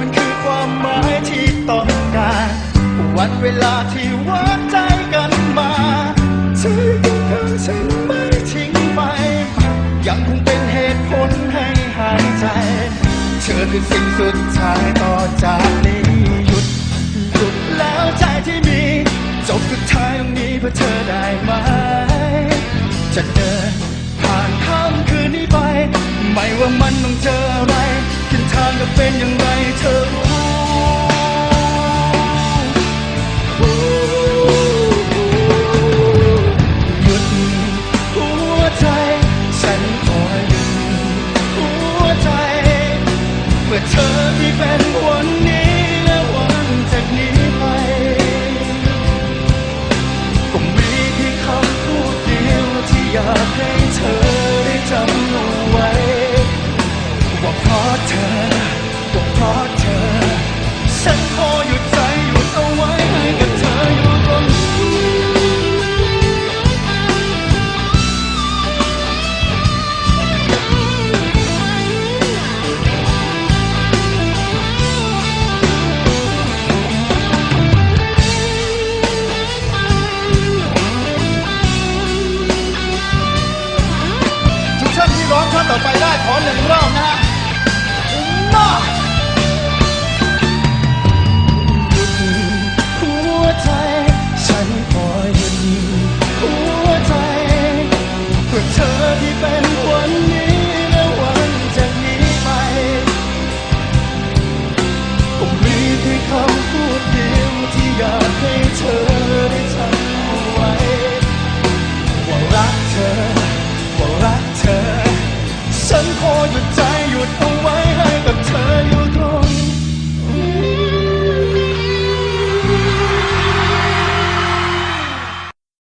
มันคือความหมายที่ต้องการ วันเวลาที่วัดใจกันมาเธอยังคงฉันไม่ทิ้งไป ยังคงเป็นเหตุผลให้หายใจ เธอคือสิ่งสุดท้ายต่อจากนี้หยุดหยุดแล้วใจที่มี จบสุดท้ายตรงนี้เพื่อเธอได้ไหม จะเดินผ่านค่ำคืนนี้ไป ไม่ว่ามันต้องเจอ จะเป็นอย่างไรเธอรู้หยุดหัวใจ ฉันขอหยุดหัวใจ เมื่อเธอที่เป็นนี้ ต่อไปได้ขอหนึ่งรอบนะฮะอกหัวใจ ฉันอหยุหัวใจเพื่อเธอที่เป็นวันนี้และวันจานี้ไปผมมีเพียงำพูดดียวที่อยากให้เธอ